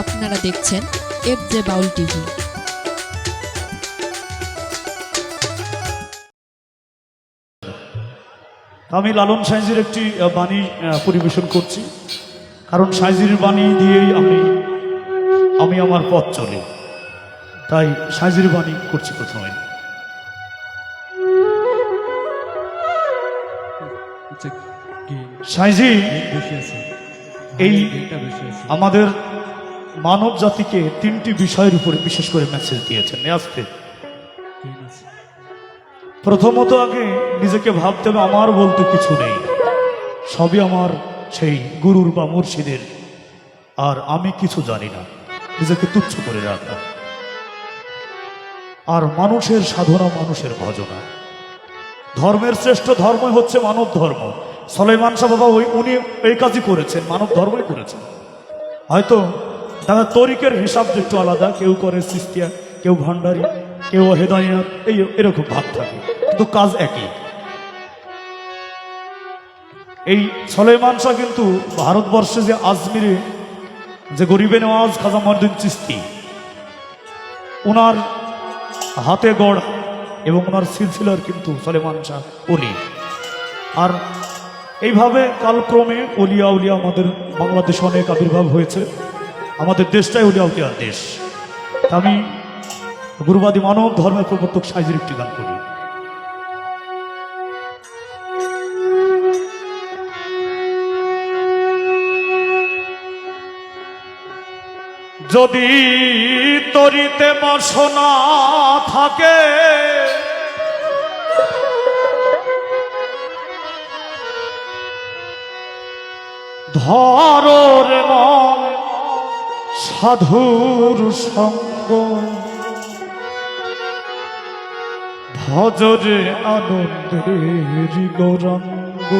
আপনারা দেখছেন F J Baul TV. আমি লালন সাইজির একটি বাণী পরিবেশন করছি। কারণ সাইজির বাণী দিয়েই আমি আমি আমার পথ চলি। তাই সাইজির বাণী করছি প্রথমে। সাইজি, এই আমাদের মানব জাতিকে তিনটি বিষয়ের উপরে বিশেষ করে মেসেজ দিয়েছেন। আছে প্রথমত আগে নিজেকে ভাবতে হবে, আমার বলতে কিছু নেই। সবই আমার সেই গুরুর বা মুর্শিদের। আর আমি কিছু জানি না। নিজেকে তুচ্ছ করে রাখা আর মানুষের সাধনা মানুষের ভজনা। ধর্মের শ্রেষ্ঠ ধর্ম হচ্ছে মানব ধর্ম। সলেমান শাহ বাবা ওই উনি এই কাজই করেছেন, মানব ধর্মই করেছেন। হয়তো তারা তরিকের হিসাব একটু আলাদা। কেউ করে সিস্তিয়া কেউ ভান্ডারি কেউ হেদায়াত এই এরকম ভাগ থাকে। কিন্তু কাজ একই। এই সলেমান শাহ কিন্তু ভারতবর্ষে যে আজমিরে যে গরিবে নওয়াজ খাজা মর্দিন চিস্তি ওনার হাতে গড় এবং ওনার সিলসিলার কিন্তু সলেমান শাহ অলি। আর এইভাবে কালক্রমে অলিয়া উলিয়া আমাদের বাংলাদেশে অনেক আবির্ভাব হয়েছে। আমাদের দেশটাই উলিয়া উলিয়ার দেশ। আমি গুরুবাদী মানব ধর্মের প্রবর্তক সাইজের একটি গান করি। যদি তরিতে বাসনা থাকে, ধর রে মন সাধুর সঙ্গ। ভজরে আনন্দের গৌরাঙ্গ।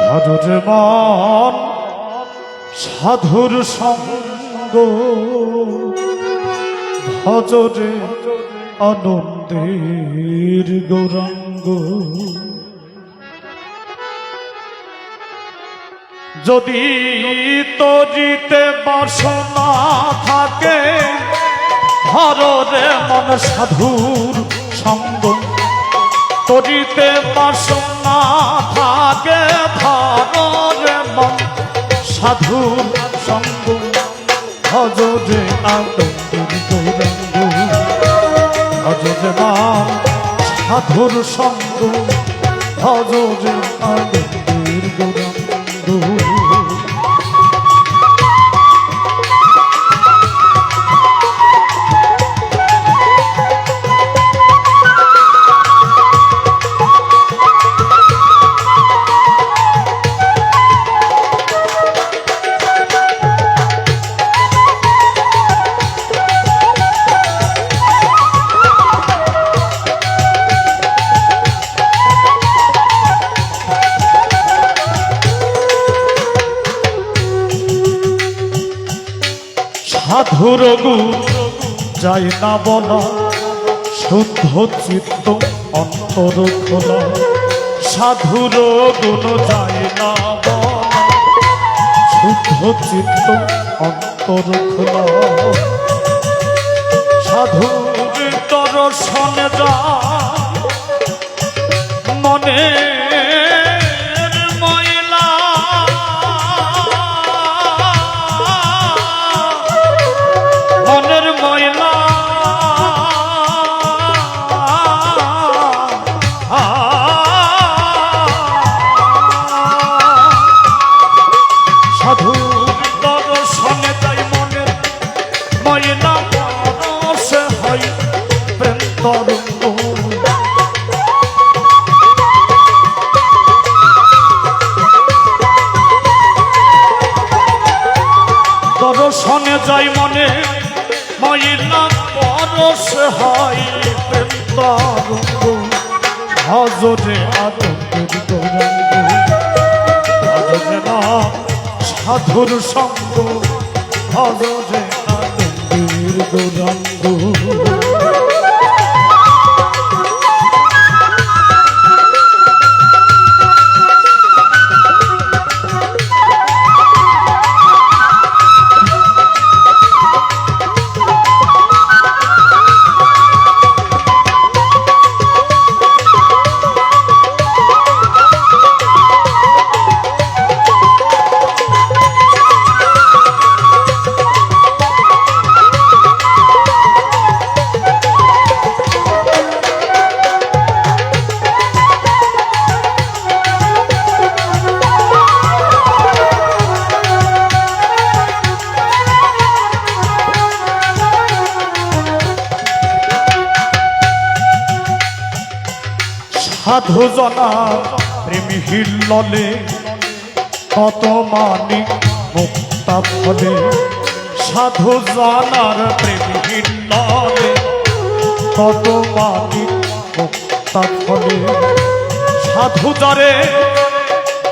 ধরর মন সাধুর সঙ্গ। ভজরে আনন্দের গৌরাঙ্গ। যদি তরিতে বাসনা থাকে হররে মন সাধুর সঙ্গ। তরিতে বাসনা থাকে ধরে মন সাধুর সঙ্গ। হজরে হজরে মন সাধুর সঙ্গ। হজরে আনন্দের গৌরঙ্গ সাধুর গুণ যায় না বলা, শুদ্ধ চিত্ত অন্তর খোলা। সাধুর গুণ যায় না বলা, শুদ্ধ চিত্ত অন্তর খোলা। সাধুর দর্শনে যা সাধু দর্শনে তাই মনের ময়লা পরশে হয় প্রেম দর্শনে যাই মনে ময়লা পরশ হয় প্রেম তরঙ্গ হজরে গৌরঙ্গ, হজরে না সাধুর সঙ্গ হজরে আনন্দের গৌরঙ্গ সাধু জনা প্রেমী হিল্ললে কত মানিক মুক্তা ফলে। সাধু জানার প্রেমী হিল্ললে কত মানিক মুক্তা ফলে। সাধু যারে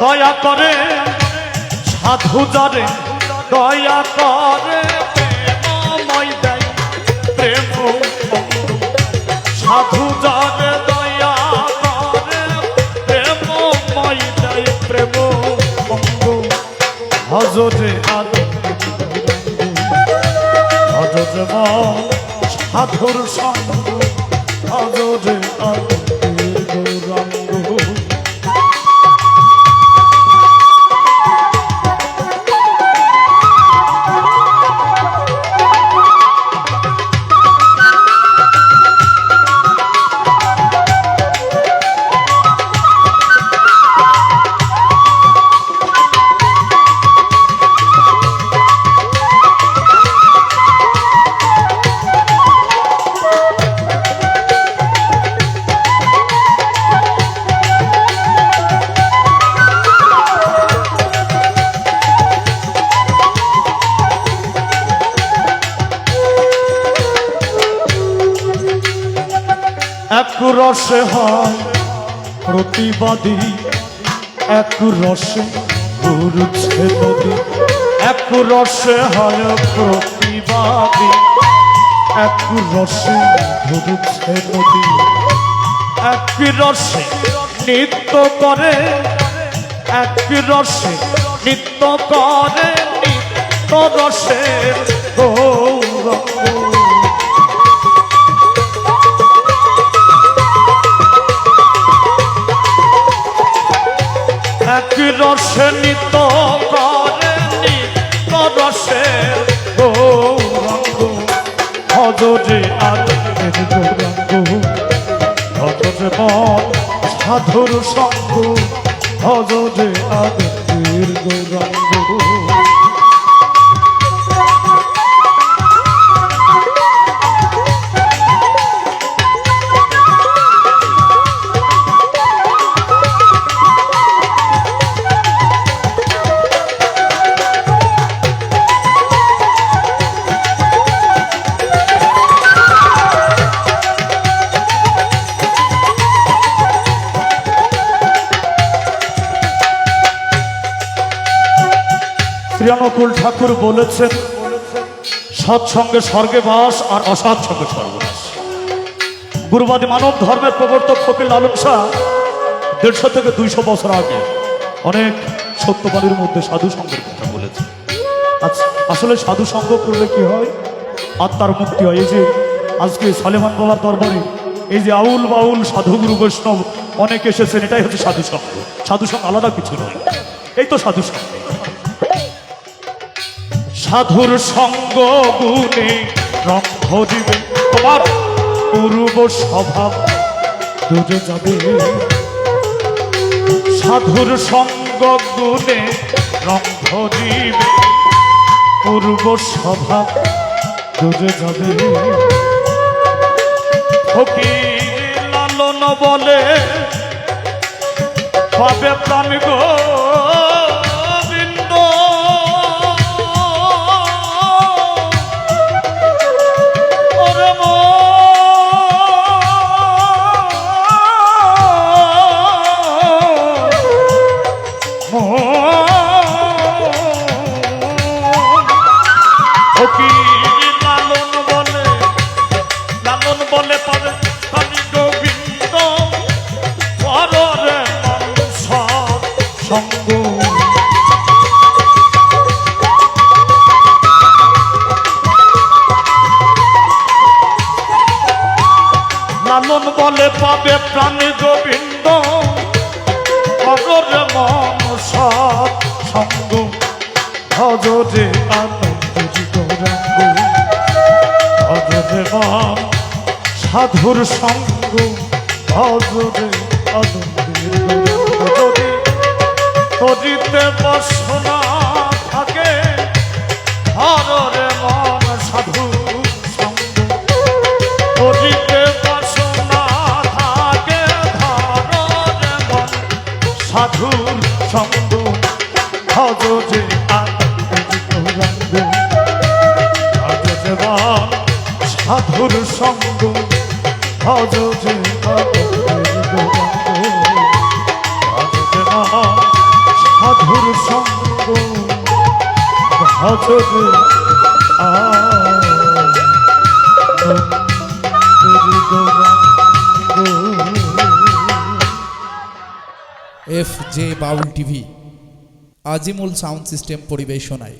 দয়া করে। সাধু যারে দয়া করে। আনন্দ হজরে সাধুর সঙ্গ এক রসে হয় প্রতিবাদী, এক রসে নদী এক রসে হয় প্রতিবাদী, এক রসে নদী এক রসে নৃত্য করে, এক রসে নৃত্য করে, নিত্য রসে গৌরঙ্গ রসে নিত করে নিত রসে। গৌরঙ্গ, হজরে আলের গৌরঙ্গ। হজরে সাধুর সঙ্গ। হজরে আলের গৌরঙ্গ। শ্রীরানকুল ঠাকুর বলেছেন, সৎসঙ্গে স্বর্গে বাস আর অসৎ সঙ্গে সর্বনাশ গুরুবাদী মানব ধর্মের প্রবর্তক কপিল লালন শাহ দেড়শো থেকে দুইশো বছর আগে অনেক সত্যবাদীর মধ্যে সাধু সঙ্গের কথা বলেছে আচ্ছা আসলে সাধু সঙ্গ করলে কি হয়? আত্মার মুক্তি হয়। এই যে আজকে সালেমান বাবার দরবারে এই যে আউল বাউল সাধুগুরু বৈষ্ণব অনেক এসেছেন, এটাই হচ্ছে সাধু সঙ্গ। সাধু সঙ্গ আলাদা কিছু নয়। এই তো সাধু সঙ্গ। সাধুর সঙ্গ গুণে রং ধরিবে। তোমার পূর্ব স্বভাব দুজে যাবে। সাধুর সঙ্গ গুণে রং ধরিবে। পূর্ব স্বভাব দুজে যাবে। ফকির লালন বলে, পাবে প্রাণ গোবিন্দ মন সাধুর সঙ্গ ভজরে যদি তরিতে বসনা থাকে হররে মন সাধু সঙ্গ। তরিতে বসনা থাকে ধর সঙ্গ ভজ যে আনন্দের গৌরাঙ্গ ভজ যে মা সাধুর সঙ্গ ভজ যে সাধুর সঙ্গ। ভজ যে F J Baul TV Azimul sound system পরিবেশনায়।